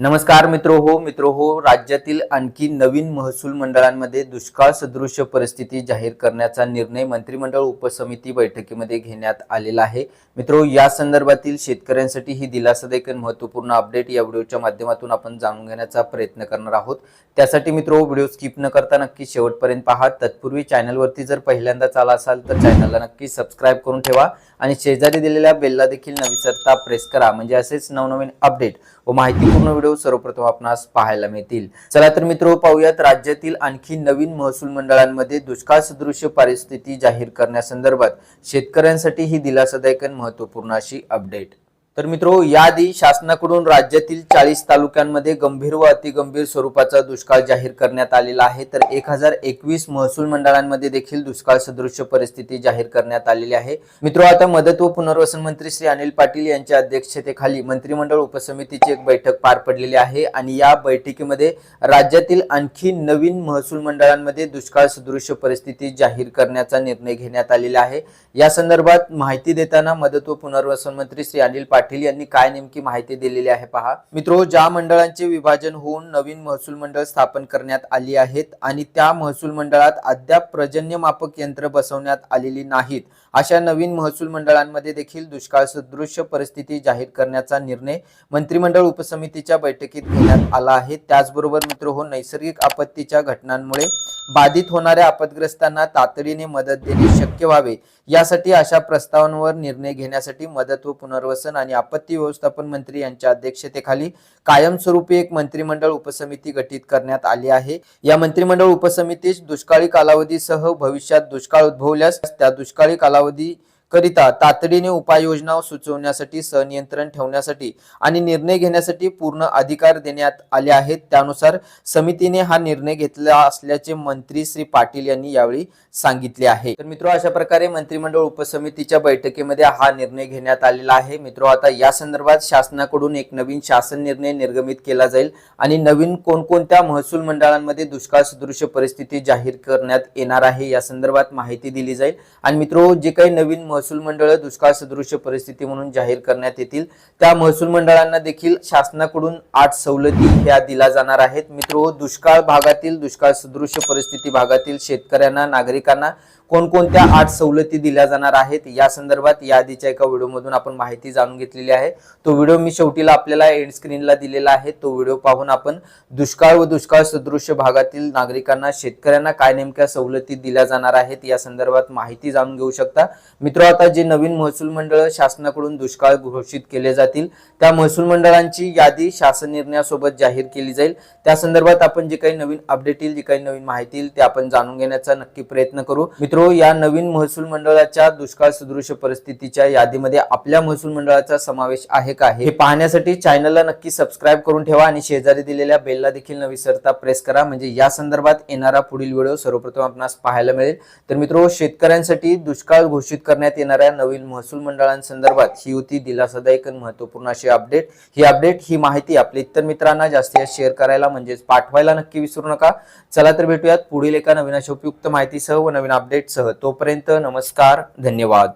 नमस्कार मित्र हो मित्र हो राज्यातील आणखी नवीन महसूल मंडळांमध्ये दुष्काळ सदृश्य परिस्थिती जाहीर करण्याचा निर्णय मंत्रिमंडळ उपसमिती बैठकीमध्ये घेण्यात आलेला आहे. मित्रो या संदर्भातील शेतकऱ्यांसाठी ही दिलासादायक आणि महत्त्वपूर्ण अपडेट या व्हिडिओच्या माध्यमातून आपण जाणून घेण्याचा प्रयत्न करणार आहोत. त्यासाठी मित्रो व्हिडिओ स्किप न करता नक्की शेवटपर्यंत पहा. तत्पूर्वी चॅनलवरती जर पहिल्यांदाच आला असाल तर चॅनलला नक्की सबस्क्राईब करून ठेवा आणि शेजारी दिलेल्या बेलला देखील न विसरता प्रेस करा. म्हणजे असेच नवनवीन अपडेट व माहितीपूर्ण व्हिडिओ सर्वप्रथम आपणास पाहायला मिळतील. चला तर मित्र पाहूयात राज्यातील आणखी नवीन महसूल मंडळांमध्ये दुष्काळ सदृश्य परिस्थिती जाहीर करण्यासंदर्भात शेतकऱ्यांसाठी ही दिलासादायक महत्त्वपूर्ण अशी अपडेट तर मित्रो याआधी शासनाकडून राज्यातील चाळीस तालुक्यांमध्ये गंभीर व अतिगंभीर स्वरूपाचा दुष्काळ जाहीर करण्यात आलेला आहे. तर एक हजार एकवीस महसूल मंडळांमध्ये देखील दुष्काळ सदृश्य परिस्थिती जाहीर करण्यात आलेली आहे. मित्रो आता मदत व पुनर्वसन मंत्री श्री अनिल पाटील यांच्या अध्यक्षतेखाली मंत्रिमंडळ उपसमितीची एक बैठक पार पडलेली आहे आणि या बैठकीमध्ये राज्यातील आणखी नवीन महसूल मंडळांमध्ये दुष्काळ सदृश्य परिस्थिती जाहीर करण्याचा निर्णय घेण्यात आलेला आहे. या संदर्भात माहिती देताना मदत व पुनर्वसन मंत्री श्री अनिल पाटील पाटील यांनी काय नेमकी माहिती दिलेली आहे पहा. मित्रो ज्या मंडळांचे विभाजन होऊन नवीन महसूल मंडळ स्थापन करण्यात आली आहेत आणि त्या महसूल मंडळात अद्याप पर्जन्य मापक यंत्र बसवण्यात आलेली नाहीत अशा नवीन महसूल मंडळांमध्ये देखील दुष्काळ सदृश्य परिस्थिती जाहीर करण्याचा निर्णय मंत्रिमंडळ उपसमितीच्या बैठकीत घेण्यात आला आहे. त्याचबरोबर मित्र हो नैसर्गिक आपत्तीच्या घटनांमुळे बाधित होणाऱ्या आपदग्रस्तांना तातडीने मदत देणे शक्य व्हावे. यासाठी अशा प्रस्तावांवर निर्णय घेण्यासाठी मदत व पुनर्वसन आणि आपत्ती व्यवस्थापन मंत्री यांच्या अध्यक्षतेखाली कायमस्वरूपी एक मंत्रिमंडळ उपसमिती गठीत करण्यात आली आहे. या मंत्रिमंडळ उपसमितीस दुष्काळी कालावधीसह भविष्यात दुष्काळ उद्भवल्यास त्या दुष्काळी कालावधी करिता तातडीने उपाययोजना सुचवण्यासाठी सनियंत्रण ठेवण्यासाठी आणि निर्णय घेण्यासाठी पूर्ण अधिकार देण्यात आले आहेत. त्यानुसार समितीने हा निर्णय घेतला असल्याचे मंत्री श्री पाटील यांनी यावेळी सांगितले आहे. तर मित्र अशा प्रकारे मंत्रिमंडळ उपसमितीच्या बैठकीमध्ये हा निर्णय घेण्यात आलेला आहे. मित्र आता या संदर्भात शासनाकडून एक नवीन शासन निर्णय निर्गमित केला जाईल आणि नवीन कोणकोणत्या महसूल मंडळांमध्ये दुष्काळ सदृश्य परिस्थिती जाहीर करण्यात येणार आहे या संदर्भात माहिती दिली जाईल. आणि मित्र जे काही नवीन महसूल महसूल मंडळ दुष्काळ सदृश्य परिस्थिती म्हणून जाहीर करण्यात येतील. त्या महसूल मंडळांना देखील शासनाकडून आठ सवलती ह्या दिल्या जाणार आहेत. मित्रो हो, दुष्काळ भागातील दुष्काळ सदृश्य परिस्थिती भागातील शेतकऱ्यांना नागरिकांना कोणकोणत्या आठ सवलती दिल्या जाणार आहेत या संदर्भात या आधीच्या एका व्हिडिओमधून आपण माहिती जाणून घेतलेली आहे. तो व्हिडिओ मी शेवटीला आपल्याला एंड स्क्रीनला दिलेला आहे. तो व्हिडिओ पाहून आपण दुष्काळ व दुष्काळ सदृश्य भागातील नागरिकांना शेतकऱ्यांना काय नेमक्या सवलती दिल्या जाणार आहेत या संदर्भात माहिती जाणून घेऊ शकता. मित्र हो, आता जे नवीन महसूल मंडळ शासनाकडून दुष्काळ घोषित केले जातील त्या महसूल मंडळांची यादी शासन निर्णयासोबत जाहीर केली जाईल. त्या संदर्भात आपण जे काही नवीन अपडेट येईल जी काही नवीन माहिती येईल ते आपण जाणून घेण्याचा नक्की प्रयत्न करू. मित्रो या नवीन महसूल मंडळाच्या दुष्काळ सदृश परिस्थितीच्या यादीमध्ये आपल्या महसूल मंडळाचा समावेश आहे का? हे पाहण्यासाठी चॅनलला नक्की सबस्क्राईब करून ठेवा आणि शेजारी दिलेल्या बेलला देखील न विसरता प्रेस करा. म्हणजे या संदर्भात येणारा पुढील व्हिडिओ सर्वप्रथम आपणास पाहायला मिळेल. तर मित्रो शेतकऱ्यांसाठी दुष्काळ घोषित करण्यात येणाऱ्या नवीन महसूल मंडळांसंदर्भात ही होती दिलासादायक आणि महत्त्वपूर्ण अशी अपडेट ही अपडेट ही माहिती आपल्या इतर मित्रांना जास्तीत जास्त शेअर करायला म्हणजेच पाठवायला नक्की विसरू नका. चला तर भेटूयात पुढील एका नवीन अशा उपयुक्त माहितीसह व नवीन अपडेटसह तोपर्यंत नमस्कार धन्यवाद.